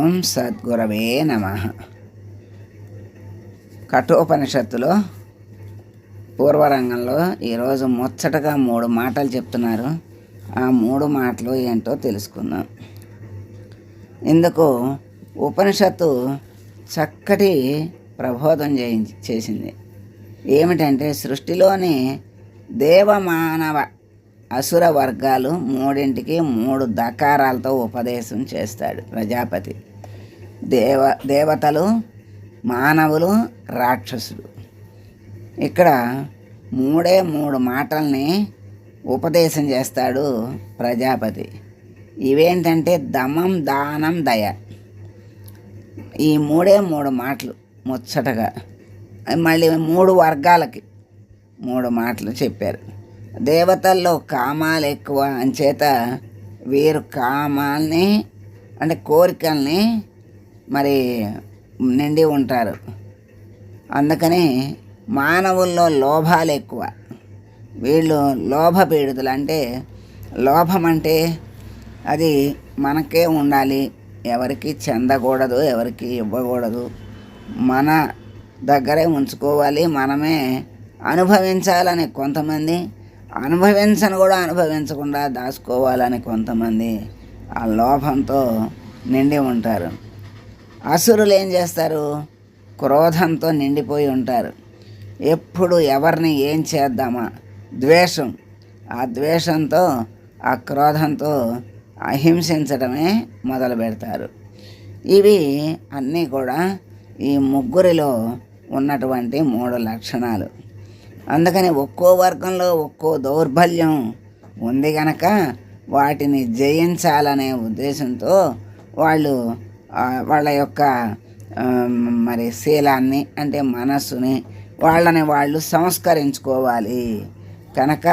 ఓం సద్గురవే నమ. కఠోపనిషత్తులో పూర్వరంగంలో ఈరోజు ముచ్చటగా మూడు మాటలు చెప్తున్నారు. ఆ మూడు మాటలు ఏంటో తెలుసుకుందాం. ఇందుకు ఉపనిషత్తు చక్కటి ప్రబోధం చేయించి చేసింది. ఏమిటంటే సృష్టిలోని దేవమానవ అసుర వర్గాలు మూడింటికి మూడు దకారాలతో ఉపదేశం చేస్తాడు ప్రజాపతి. దేవ దేవతలు మానవులు రాక్షసులు. ఇక్కడ మూడే మూడు మాటల్ని ఉపదేశం చేస్తాడు ప్రజాపతి. ఇవేంటంటే దమం దానం దయ. ఈ మూడే మూడు మాటలు ముచ్చటగా. మళ్ళీ మూడు వర్గాలకి మూడు మాటలు చెప్పారు. దేవతల్లో కామాలు ఎక్కువ అంచేత వీరు కామాల్ని అంటే కోరికల్ని మరి నిండి ఉంటారు. అందుకని మానవుల్లో లోభాలు ఎక్కువ. వీళ్ళు లోభపీడితులు అంటే లోభం అంటే అది మనకే ఉండాలి. ఎవరికి చెందకూడదు ఎవరికి ఇవ్వకూడదు. మన దగ్గరే ఉంచుకోవాలి మనమే అనుభవించాలని కొంతమంది అనుభవించని కూడా అనుభవించకుండా దాచుకోవాలని కొంతమంది ఆ లోభంతో నిండి ఉంటారు. అసురులు ఏం చేస్తారు? క్రోధంతో నిండిపోయి ఉంటారు. ఎప్పుడు ఎవరిని ఏం చేద్దామా? ద్వేషం. ఆ ద్వేషంతో ఆ క్రోధంతో అహింసించడమే మొదలు పెడతారు. ఇవి అన్నీ కూడా ఈ ముగ్గురిలో ఉన్నటువంటి మూడు లక్షణాలు. అందుకని ఒక్కో వర్గంలో ఒక్కో దౌర్బల్యం ఉంది గనక వాటిని జయించాలనే ఉద్దేశంతో వాళ్ళు వాళ్ళ యొక్క మరి శీలాన్ని అంటే మనస్సుని వాళ్ళని వాళ్ళు సంస్కరించుకోవాలి. కనుక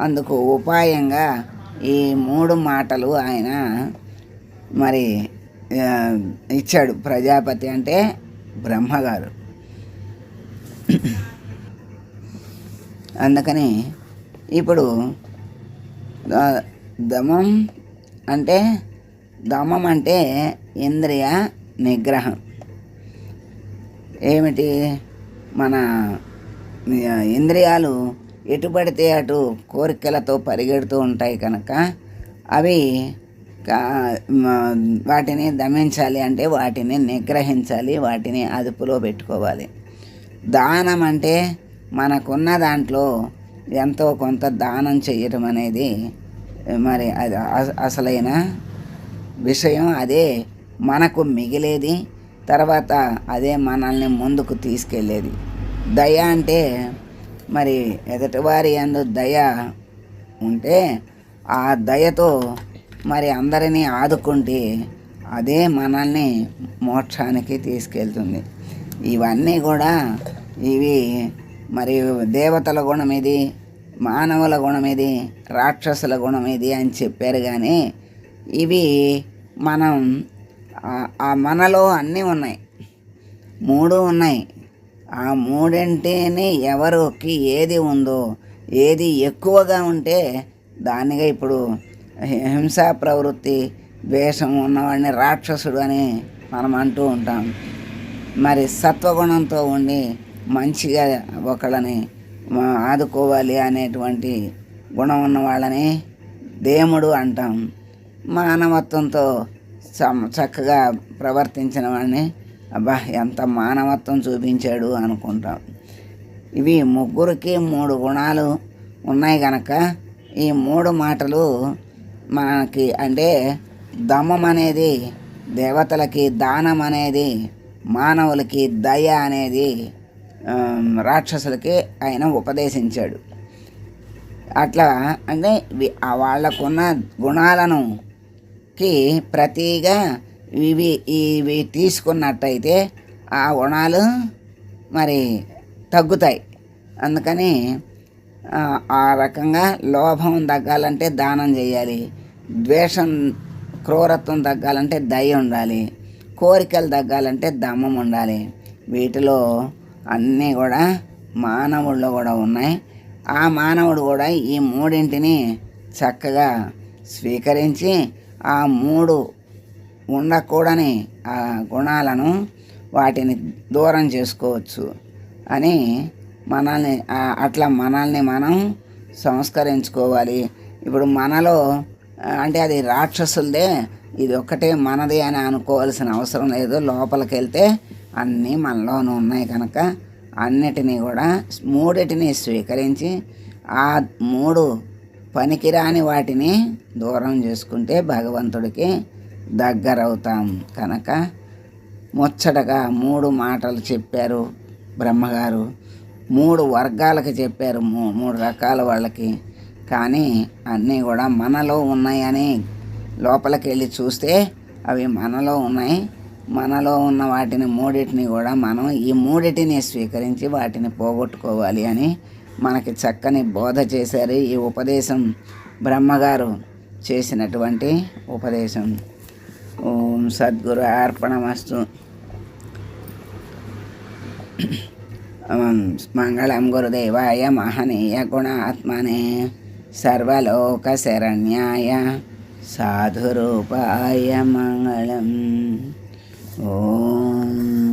అందుకు ఉపాయంగా ఈ మూడు మాటలు ఆయన మరి ఇచ్చాడు ప్రజాపతి అంటే బ్రహ్మగారు. అందుకని ఇప్పుడు దమం అంటే దమం అంటే ఇంద్రియ నిగ్రహం. ఏమిటి? మన ఇంద్రియాలు ఎటు పడితే అటు కోరికలతో పరిగెడుతూ ఉంటాయి కనుక అవి వాటిని దమించాలి అంటే వాటిని నిగ్రహించాలి వాటిని అదుపులో పెట్టుకోవాలి. దానం అంటే మనకున్న దాంట్లో ఎంతో కొంత దానం చేయటం అనేది మరి అది అసలైన విషయం అదే మనకు మిగిలేది తర్వాత అదే మనల్ని ముందుకు తీసుకెళ్ళేది. దయ అంటే మరి ఎదుటివారి అందు దయ ఉంటే ఆ దయతో మరి అందరినీ ఆదుకుంటే అదే మనల్ని మోక్షానికి తీసుకెళ్తుంది. ఇవన్నీ కూడా ఇవి మరి దేవతల గుణం ఇది మానవుల గుణం ఇది రాక్షసుల గుణం ఇది అని చెప్పారు కానీ ఇవి మనం ఆ మనలో అన్నీ ఉన్నాయి. మూడు ఉన్నాయి. ఆ మూడింటిని ఎవరికి ఏది ఉందో ఏది ఎక్కువగా ఉంటే దానిగా ఇప్పుడు హింసా ప్రవృత్తి ద్వేషం ఉన్నవాడిని రాక్షసుడు అని మనం అంటూ ఉంటాం. మరి సత్వగుణంతో ఉండి మంచిగా ఒకళ్ళని ఆదుకోవాలి అనేటువంటి గుణం ఉన్న వాళ్ళని దేముడు అంటాం. మానవత్వంతో చక్కగా ప్రవర్తించిన వాడిని అబ్బా ఎంత మానవత్వం చూపించాడు అనుకుంటాం. ఇవి ముగ్గురికి మూడు గుణాలు ఉన్నాయి కనుక ఈ మూడు మాటలు మనకి అంటే దమం అనేది దేవతలకి దానం అనేది మానవులకి దయ అనేది రాక్షసులకి ఆయన ఉపదేశించాడు. అట్లా అంటే వాళ్ళకున్న గుణాలను కి ప్రతిగా ఇవి ఇవి తీసుకున్నట్టయితే ఆ గుణాలు మరి తగ్గుతాయి. అందుకని ఆ రకంగా లోభం తగ్గాలంటే దానం చేయాలి. ద్వేషం క్రూరత్వం తగ్గాలంటే దయ ఉండాలి. కోరికలు తగ్గాలంటే దమ్మం ఉండాలి. వీటిలో అన్నీ కూడా మానవుల్లో కూడా ఉన్నాయి. ఆ మానవుడు కూడా ఈ మూడింటిని చక్కగా స్వీకరించి ఆ మూడు ఉండకూడని ఆ గుణాలను వాటిని దూరం చేసుకోవచ్చు అని మనల్ని అట్లా మనల్ని మనం సంస్కరించుకోవాలి. ఇప్పుడు మనలో అంటే అది రాక్షసులదే ఇది ఒక్కటే మనది అని అనుకోవాల్సిన అవసరం లేదు. లోపలికి వెళ్తే అన్నీ మనలోనూ ఉన్నాయి కనుక అన్నిటినీ కూడా మూడిటిని స్వీకరించి ఆ మూడు పనికిరాని వాటిని దూరం చేసుకుంటే భగవంతుడికి దగ్గరవుతాం కనుక ముచ్చటగా మూడు మాటలు చెప్పారు బ్రహ్మగారు. మూడు వర్గాలకి చెప్పారు మూ మూడు రకాల వాళ్ళకి. కానీ అన్నీ కూడా మనలో ఉన్నాయని లోపలికి వెళ్ళి చూస్తే అవి మనలో ఉన్నాయి. మనలో ఉన్న వాటిని మూడింటిని కూడా మనం ఈ మూడింటిని స్వీకరించి వాటిని పోగొట్టుకోవాలి అని మనకి చక్కని బోధ చేశారు. ఈ ఉపదేశం బ్రహ్మగారు చేసినటువంటి ఉపదేశం. ఓం సద్గురు అర్పణమస్తు. మంగళం గురుదేవాయ మహనీయ గుణాత్మనే సర్వలోకశరణ్యాయ సాధురూపాయ మంగళం. ఓం